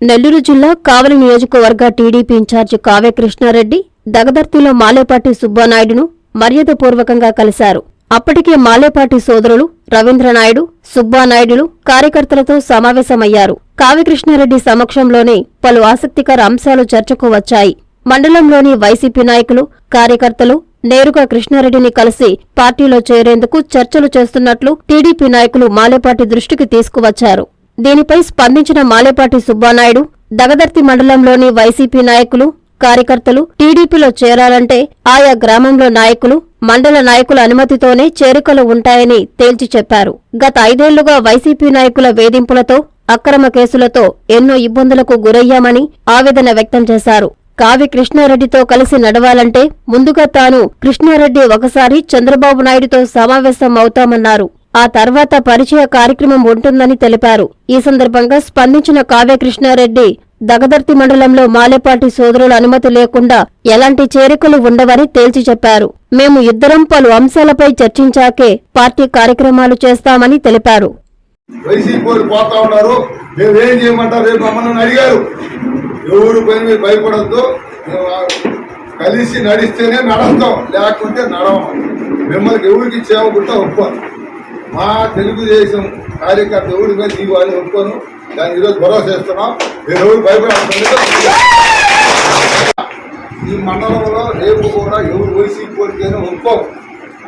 నెల్లూరు జిల్లా కావలి నియోజకవర్గ TDP incharge Kavya Krishna Reddy దగదర్తిలో మాలేపాటి సుబ్బానాయుడును మర్యాదపూర్వకంగా కలిశారు. అప్పటికే మాలేపాటి సోదరులు రవీంద్రనాయుడు సుబ్బానాయుడులు కార్యకర్తలతో సమావేశమయ్యారు. కావ్యకృష్ణారెడ్డి సమక్షంలోనే పలు ఆసక్తికర అంశాలు చర్చకు వచ్చాయి. మండలంలోని వైసీపీ నాయకులు కార్యకర్తలు నేరుగా కృష్ణారెడ్డిని కలిసి పార్టీలో చేరేందుకు చర్చలు చేస్తున్నట్లు టీడీపీ నాయకులు మాలేపాటి దృష్టికి తీసుకువచ్చారు. దీనిపై స్పందించిన మాలేపాటి సుబ్బానాయుడు దగదర్తి మండలంలోని వైసీపీ నాయకులు కార్యకర్తలు టీడీపీలో చేరాలంటే ఆయా గ్రామంలో నాయకులు మండల నాయకుల అనుమతితోనే చేరికలు ఉంటాయని తేల్చి చెప్పారు. గత ఐదేళ్ళుగా వైసీపీ నాయకుల వేధింపులతో అక్రమ కేసులతో ఎన్నో ఇబ్బందులకు గురయ్యామని ఆవేదన వ్యక్తం చేశారు. కావి కృష్ణారెడ్డితో కలిసి నడవాలంటే ముందుగా తాను కృష్ణారెడ్డి ఒకసారి చంద్రబాబు నాయుడుతో సమావేశం అవుతామన్నారు ఆ తర్వాత పరిచయ కార్యక్రమం ఉంటుందని తెలిపారు. ఈ సందర్భంగా స్పందించిన కావ్యకృష్ణారెడ్డి దగదర్తి మండలంలో మాలేపాటి సోదరుల అనుమతి లేకుండా ఎలాంటి చేరికలు ఉండవని తేల్చి చెప్పారు. మేము ఇద్దరం పలు అంశాలపై చర్చించాకే పార్టీ కార్యక్రమాలు చేస్తామని తెలిపారు. కలిసి నడిస్తేనే నడస్తాం. లేకుంటే నడవం. మిమ్మల్ని ఎవరికి చేయకుండా ఒప్పుకోను మా తెలుగుదేశం కార్యకర్త ఎవరి మీద ఈ వాళ్ళు ఒప్పుకోను? దాన్ని ఈరోజు భరోసా చేస్తున్నాం. మీరు ఎవరు భయపడాల్సింది. ఈ మండలంలో రేపు కూడా ఎవరు వైసీపీ వాళ్ళకైనా ఒప్పుకోము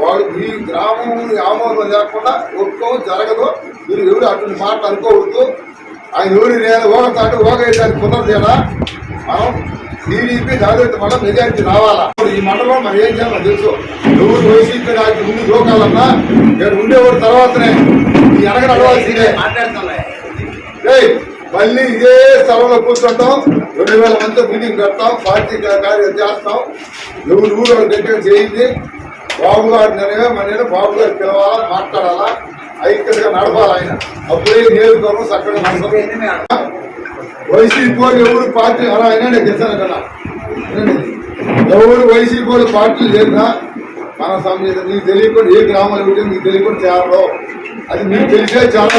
వాడు మీ గ్రామం ఆమోదం లేకుండా ఒప్పుకోము జరగదు. మీరు ఎవరు అటువంటి మాట అనుకోవద్దు. ఆయన ఎవరు నేను ఓగతాడు ఓగేయడానికి కుదరదేనా? మనం టీడీపీ జాగ్రత్త మండలం మెజారిటీ రావాలా? ఈ మండలం మరి ఏం చేయాలో తెలుసు. ఎవరు వైసీపీ నాకు ముందు దూకాలన్నా నేను ఉండేవాడు తర్వాతనే. ఈ అనగ నడవాల్సిందే ఏయ్, మళ్ళీ ఇదే స్థలంలో కూర్చుంటాం. రెండు వేల మంది మీటింగ్ పెడతాం. పార్టీ కార్యం చేస్తాం. ఎవరు ఊరు దగ్గర చేయింది బాబు గారి నిర్ణయమే మన బాబు గారు పిలవాలా మాట్లాడాలా? ఐక్యతగా నడపాలి ఆయన? అప్పుడే నియోజకవర్గం చక్కగా నడపడం వైసీపీ వాళ్ళు ఎవరు పార్టీ అలా అయినా నేను గెలిచాను కదా ఎవరు వైసీపీ వాళ్ళు పార్టీలు చేరినా మన సమయం మీకు తెలియకుండా ఏ గ్రామాలు ఉంటే మీకు తెలియకుండా చేరడం అది మీకు తెలిసే చాలా